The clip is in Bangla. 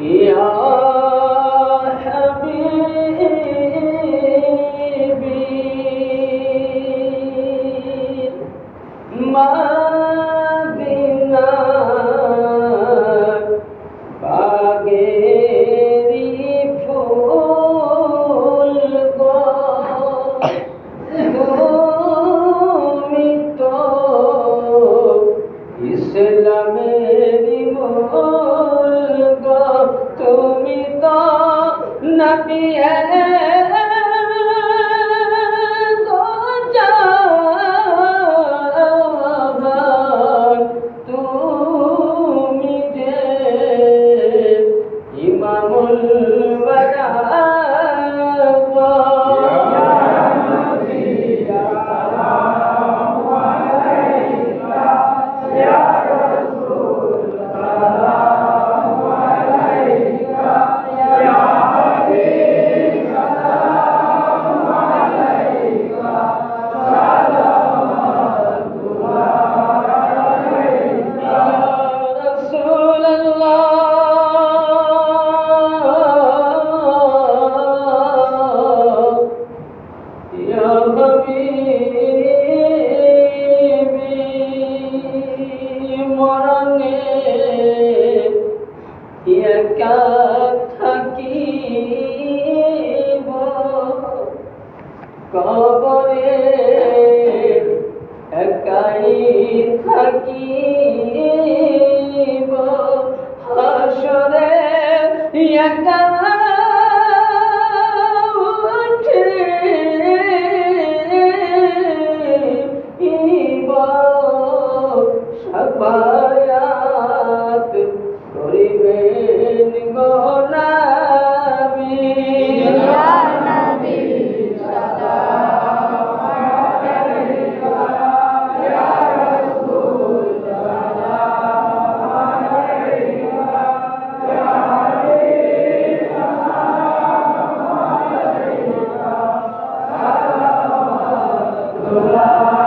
呀。Be happy and একা থাকিব। কবরে একাই থাকিব। হাসরে একা Hola.